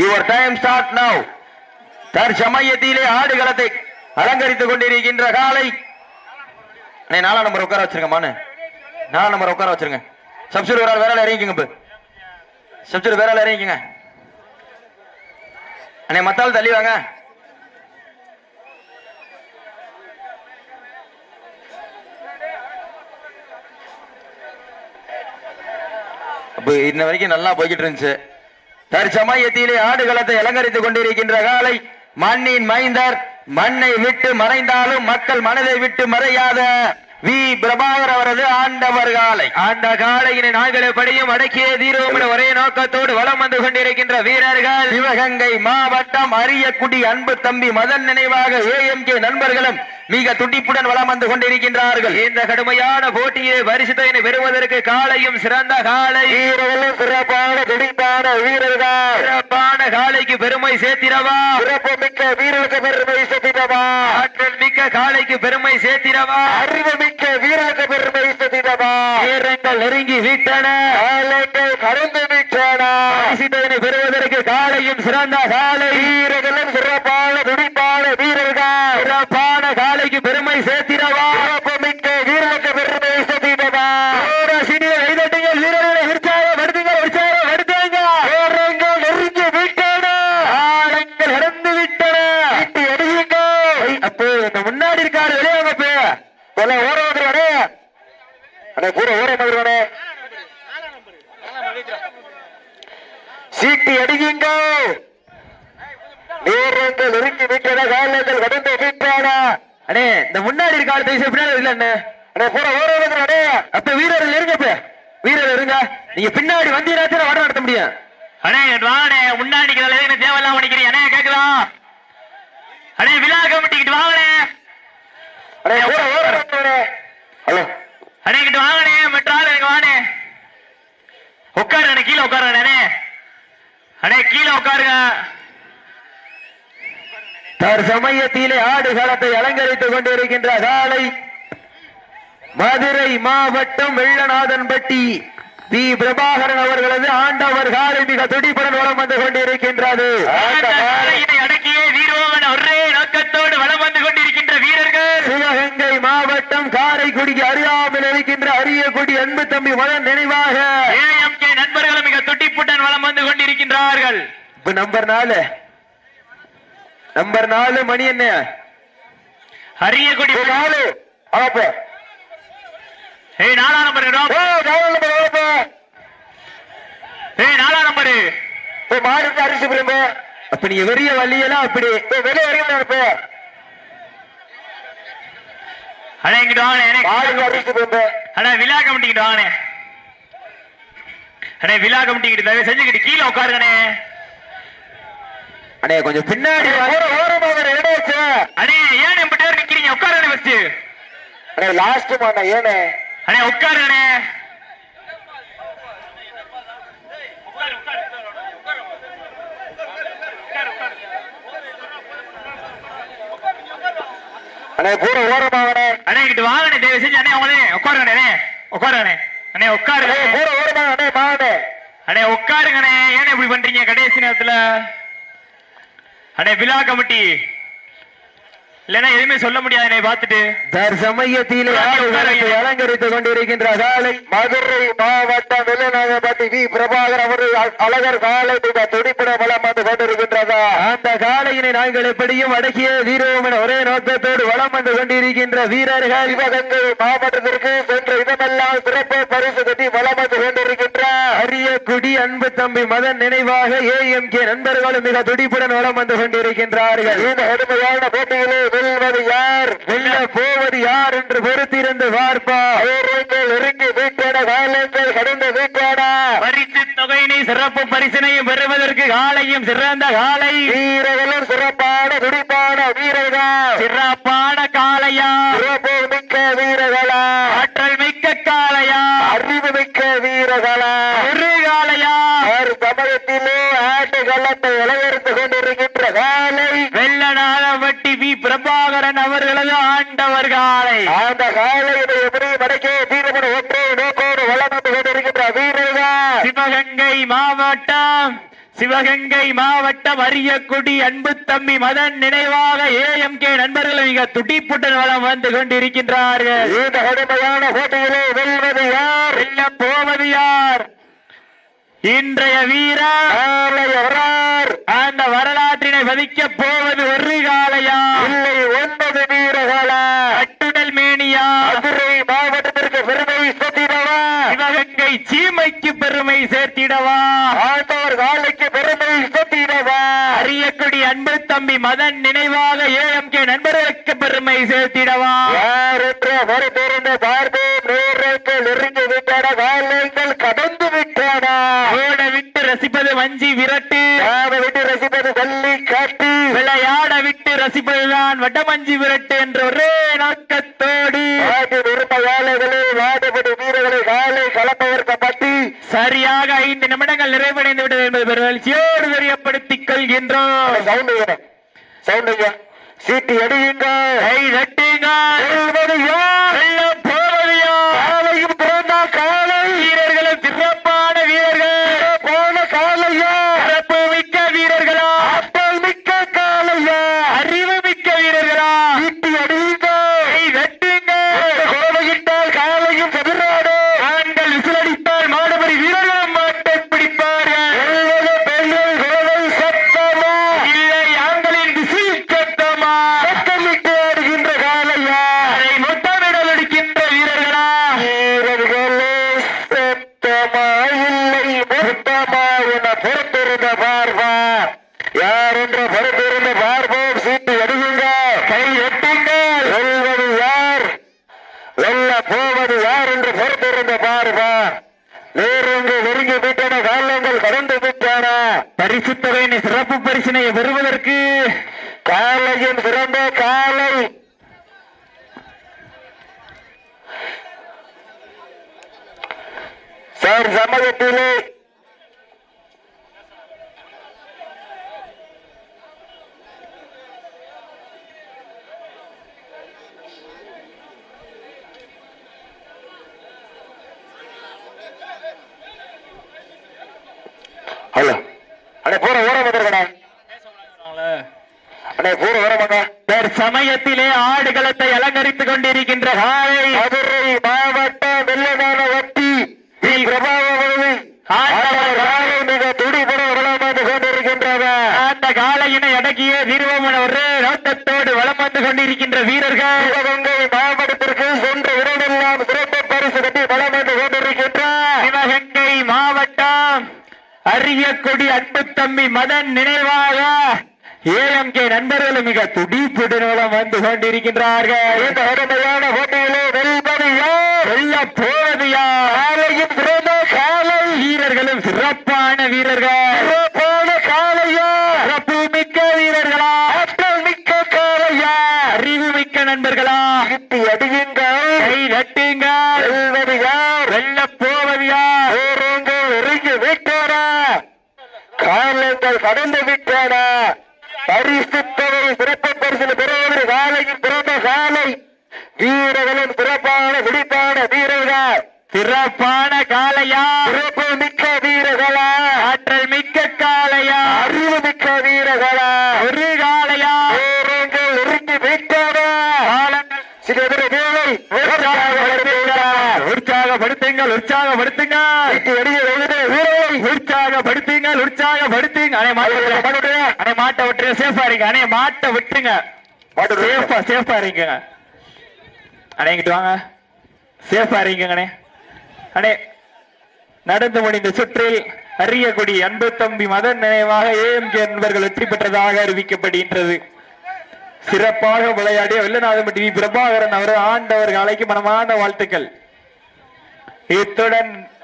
Your time start now தற்சமயத்திலே ஆடுகளத்தை அலங்கரித்துக் கொண்டிருக்கின்ற காலை. அண்ணே, நாலா நம்பர் உட்கார வச்சிருங்க மானு. நம்பர் உட்கார வச்சிருங்க. சப்சிடி வேற வேற இறங்கிக்கங்க இப்போ சப்சிடி வேற இறங்கிக்கங்க. அண்ணே மத்தால் தள்ளி வாங்க. இன்ன வரைக்கும் நல்லா போய்கிட்டு இருந்துச்சு. தற்சமயத்திலே ஆடுகளத்தை அலங்கரித்துக் கொண்டிருக்கின்ற காலை மண்ணின் மைந்தர் மண்ணை விட்டு மறைந்தாலும் மக்கள் மனதை விட்டு மறையாத வி. பிரபாகர் அவரது ஆண்டவர் காலை. அந்த காளையினை நாங்களே படியும் அடக்கிய தீரோம் ஒரே நோக்கத்தோடு வலம் வந்து கொண்டிருக்கின்ற வீரர்கள். சிவகங்கை மாவட்டம் அரியக்குடி அன்பு தம்பி மதன் நினைவாக ஏஎம்கே நண்பர்களும் மிக துடிப்புடன் வலம் வந்து கொண்டிருக்கின்றார்கள். இந்த கடுமையான போட்டியை பரிசுத்தனை பெறுவதற்கு காளையும் சிறந்த காளை வீரர்களும் சிறப்பான துடிப்பான வீரர்கள். சிறப்பான காளைக்கு பெருமை சேர்த்திடவா? சிறப்பு மிக்க வீரர்களுக்கு பெருமை சேர்த்திடவா? ஆற்றல் மிக்க காளைக்கு பெருமை சேர்த்திடவா? அறிவு மிக்க வீரர்களுக்கு பெருமை சேர்த்திடவா? வீரங்கள் நெருங்கி விட்டன. காலைகள் கடந்து விட்டன. பரிசுத்தனை பெறுவதற்கு காளையும் சிறந்த காளை. வீரர்களும் சிறப்பான துடிப்பான வீரர்கள். சிறப்பான காளைக்கு பெருமை சேர்த்திடவா சிறப்பு மிக்க வீரர்களுக்கு பெருமை சேர்த்திடவா சீனியர் கைதட்டுங்கள் வீரர்களை உற்சாகப்படுத்துங்கள் உற்சாகப்படுத்துங்க வீரர்கள் நெருங்கி விட்டன ஆழங்கள் இறந்து விட்டன வீட்டு அடியுங்க அப்போ இந்த முன்னாடி இருக்காரு வெளியாங்க பே கொலை ஓர வந்துருவானே அண்ணே கூட ஓர வந்துருவானே சீட்டி அடியுங்க. வீரர்கள் நெருங்கி விட்டன காலங்கள் கடந்து விட்டன. அண்ணே இந்த முன்னாடி இருக்க ஆள் பேச பின்னாடி இல்ல அண்ணே. அண்ணே கூட ஓர வந்துருவானே அப்ப வீரர்கள் இருங்க பே வீரர் இருங்க நீங்க பின்னாடி வந்தீங்கன்னாச்சும் வட நடத்த முடியும். அண்ணே இங்கிட்டு வாங்கண்ணே முன்னாடி தேவையில்லாம நிக்கிறீங்க. அண்ணே கேக்குதா அண்ணே விழா கமிட்டிக்கிட்டு வாங்கண்ணே அண்ணே. கூட ஓர வந்துருவானே ஹலோ. அண்ணே இங்கிட்டு வாங்கண்ணே மெட்ரால் எனக்கு வாண்ணே. உட்காருங்க அண்ணே கீழே உட்காருங்க அண்ணே. அண்ணே கீழே உட்காருங்க. தற்சமயத்திலே ஆடுகளத்தை அலங்கரித்துக் கொண்டிருக்கின்ற காலை மதுரை மாவட்டம் வெள்ளநாதன்பட்டி வி. பிரபாகரன் அவர்களது ஆண்டவர் காலை மிக துடிப்புடன் வலம் வந்து கொண்டிருக்கின்றது. அடக்கியே வீரோவன் ஒரே நோக்கத்தோடு வலம் வந்து கொண்டிருக்கின்ற வீரர்கள். சிவகங்கை மாவட்டம் காரைக்குடிக்கு அறியாமல் இருக்கின்ற அரியக்குடி அன்பு தம்பி மதன் நினைவாக. ஏஎம்கே நண்பர்களும் மிக துட்டிப்புடன் வலம் வந்து கொண்டிருக்கின்றார்கள். இப்ப நம்பர் நாலு. நம்பர் நாலு மணி என்ன? நாலு. ஏய் நம்பர் ஏ நாலு நம்பர் ஏய் நம்பரு. அரிசி பிரிம்ப. அப்ப நீங்க வெறிய வழியெல்லாம் அப்படி. வெளியே வரீங்க இப்போ அண்ணே இங்கிட்டு வாங்கண்ணே அண்ணா விழா கமிட்டிக்கிட்டு வாங்கண்ணே அண்ணே விழா கமிட்டிக்கிட்டு தயவு செஞ்சுக்கிட்டு கீழே உட்காருங்கண்ணே. அண்ணே கொஞ்சம் பின்னாடி அண்ணே ஏன் பேர் நிக்கிறீங்க? உட்காருங்க ஃபர்ஸ்ட் அண்ணே லாஸ்ட் மாண்ணா ஏனே அண்ணே உட்காருங்கண்ணே. அண்ணே கூட ஓரமாகண்ணே அண்ணே இங்கிட்டு வாங்கண்ணே தயவு செஞ்சு அண்ணே உங்களே உட்காருங்கண்ணே உட்காருங்கண்ணே அண்ணே. உட்காருங்க. கூட ஓரமாக அண்ணே மாண்ணே அண்ணே. உட்காருங்கண்ணே ஏன் இப்படி பண்றீங்க? கடைசி நேரத்துல. அண்ணே விழா கமிட்டி. இல்லைன்னா எதுவுமே சொல்ல முடியாது என்னை பார்த்துட்டு. தற்சமயத்திலே அலங்கரித்துக் கொண்டிருக்கின்ற காலை மதுரை மாவட்டம் வெள்ளநாகப்பட்டி வி. பிரபாகர் அவர்கள் அழகர் காலை துடிப்புட வளம் வந்து கொண்டிருக்கின்றதா? அந்த காளையினை நாங்கள் எப்படியும் அடக்கிய வீரோம் என ஒரே நோக்கத்தோடு வலம் வந்து கொண்டிருக்கின்ற வீரர்கள் சிவகங்கை மாவட்டத்திற்கு சென்ற இடமெல்லாம் சிறப்பு பரிசு கட்டி வளம் வந்து கொண்டிருக்கின்றார் அரியக்குடி அன்பு தம்பி மதன் நினைவாக ஏஎம்கே நண்பர்களும் மிக துடிப்புடன் வலம் வந்து கொண்டிருக்கின்றார்கள். இந்த கடுமையான போட்டியிலே வெல்வது யார் வெல்ல போவது யார் என்று பொறுத்திருந்து பார்ப்பா வீரர்கள் நெருங்கி வீட்டான காலங்கள் கடந்து வீட்டான. பரிசு தொகையினை சிறப்பு பரிசினையும் பெறுவதற்கு காலையும் சிறந்த காலை. வீரர்களும் சிறப்பான துடிப்பான வீரர்கள். சிறப்பான காளையா. சிறப்பு மிக்க வீரர்களா. ஆற்றல் மிக்க காளையா. அறிவு மிக்க வீரர்களா. ஒரு காளையா. ஒரு சமயத்திலே ஆட்டு கள்ளத்தை இளையறுத்து கொண்டிருக்கின்ற காலை வெள்ளநாளவட்டி வி பிரபாகரன் அவர்களது ஆண்டவர் காலை. அந்த காலையினை எப்படி மடக்கே தீரப்பட ஒற்றை நோக்கோடு வளம் வந்து கொண்டிருக்கின்ற வீரர்கள்? சிவகங்கை மாவட்டம் சிவகங்கை மாவட்டம் அரியக்குடி அன்பு தம்பி மதன் நினைவாக ஏஎம்கே நண்பர்கள் மிக துடிப்புடன் வளம் வந்து கொண்டிருக்கின்றார்கள். இந்த கடுமையான போட்டியிலே வெல்வது யார்? வெல்ல போவது யார்? இன்றைய வீரர் அந்த வரலாற்றினை பதிக்க போவது ஒரு காலையா இல்லை ஒன்பது வீரர்களா? கட்டுடல் மேனியா? மதுரை மாவட்டத்திற்கு பெருமை சேர்த்திடவா சிவகங்கை சீமைக்கு பெருமை சேர்த்திடவா? ஆண்டவர் காலைக்கு பெருமை சேர்த்திடவா? அரியக்குடி அன்பு தம்பி மதன் நினைவாக ஏஎம்கே நண்பர்களுக்கு பெருமை சேர்த்திடவா? மறுபெருந்த பார்ப்போம் நேரங்கள் நெருங்கி விட்டன காலங்கள் கடந்து விட்டன. ஓட விட்டு ரசிப்பது வஞ்சி விரட்டு. யாரை விட்டு ரசிப்பது தள்ளி காட்டு. விளையாட விட்டு ரசிப்பதுதான் வட்டமஞ்சி விரட்டு என்ற ஒரே நோக்கத்தோடு. உரிமையாளர்களே நாடுபடி வீரர்களை காலை கலப்பவர்க்கப்பட்டு சரியாக ஐந்து நிமிடங்கள் நிறைவடைந்து விட்டது என்பது பெருமகிழ்ச்சியோடு தெரியப்படுத்திக் கொள்கின்றோம் சவுண்ட் சவுண்ட் சீட்டு அடியுங்க கை தட்டுங்கள் வெல்வது யார்? வெல்லம் போவது யார்? காலையும் பிறந்தா காலை வீரர்களும் சிறப்பான வீரர்கள் போன காலையா சிறப்பு மிக்க வீரர்களா ஆற்றல் மிக்க காலையா அறிவு மிக்க வீரர்களா சீட்டு அடியுங்க கை தட்டுங்கள் கோவையிட்டால் காலையும் செதிராடு ஆண்கள் விசிலடித்தால் மாடுபடி வீரர்களும் மாட்டை பிடிப்பார்கள் வெல்வது பெண்கள் கோவை சத்தமா இல்லை ஆண்களின் விசில் சத்தமா சத்தமிட்டு ஆடுகின்ற காலையா அதை முத்தமிடல் அடிக்கின்ற வீரர்களா வீரர்களே சத்தமா இல்லை மொத்தமா என பொறுத்திருந்த பார்ப்பார் யார் என்ற பொறுத்திருந்த பார்ப்போம். சீட்டு அடியுங்க கை எட்டுங்கள். வெல்வது யார்? வெல்ல போவது யார் என்று பொறுத்திருந்த பார்ப்பார் நேரங்கள் நெருங்கி விட்டன காலங்கள் கடந்து விட்டன. பரிசு தொகையினை சிறப்பு பரிசினை பெறுவதற்கு. காலையும் சிறந்த காலை. சார் சமயத்திலே சமயத்திலே ஆடுகளத்தை அலங்கரித்துக் கொண்டிருக்கின்ற காலை. மதுரை மாவட்ட வெள்ளமான வட்டி. வளம் அந்த காலையினை அடக்கிய திருவமன ஒரே நோட்டத்தோடு வலம் வந்து கொண்டிருக்கின்ற வீரர்கள். சிவகங்கை மாவட்டத்திற்கு சென்ற இடமெல்லாம் சிறப்பு பரிசு கட்டி வளம் வந்து கொண்டிருக்கின்றார். சிவகங்கை மாவட்டம் அரியக்குடி அன்பு தம்பி மதன் நினைவாக ஏஎம்கே நண்பர்களும் மிக துடிப்புடன் வலம் வந்து கொண்டிருக்கின்றார்கள். இந்த அருமையான போட்டியிலே வெல்வது யார் வெல்ல போவது யார் காலையும் சிறந்த காலை. வீரர்களும் சிறப்பான வீரர்கள். சிறப்பான காலையா? சிறப்பு மிக்க வீரர்களா? ஆற்றல் மிக்க காலையா? அறிவு மிக்க நண்பர்களா? கிட்டி அடியுங்கள். கை தட்டுங்கள். வெல்வது யார் வெல்ல போவது யார் நேரங்கள் நெருங்கி விட்டன காலங்கள் கடந்து விட்டன பரிசு தொகை சிறப்பு பரிசு பெறுவது காலையில் பிறந்த காலை வீரர்களும் சிறப்பான விழிப்பான வீரர்கள். சிறப்பான காளையா? சிறப்பு மிக்க வீரர்களா? ஆற்றல் மிக்க காளையா? அறிவு மிக்க வீரர்களா? ஒரு காளையா? நேரங்கள் நெருங்கி விட்டன காலங்கள் சிறிது வேலை உற்சாகப்படுத்துங்கள் உற்சாகப்படுத்துங்கள். கிட்டி அடிய எழுது வீரரை. உற்சாகப்படுத்துங்கள் உற்சாகப்படுத்துங்க அணை மாட்ட அணை மாட்ட விட்டுருங்க. சேஃபா இருங்க. அணை மாட்ட விட்டுருங்க. சேஃபா சேஃபா இருங்க. அணை இங்கிட்டு வாங்க. சேஃபா இருங்க அண்ணே நடந்து முடிந்த சுற்றில் அரியக்குடி அன்பு தம்பி மதன் நினைவாக ஏஎம்கே என்பவர்கள் வெற்றி பெற்றதாக அறிவிக்கப்படுகின்றது. சிறப்பாக விளையாடிய வெள்ளநாதம்பட்டி வி. பிரபாகரன் அவர் ஆண்டவர் காலைக்கு மனமான வாழ்த்துக்கள். இத்துடன்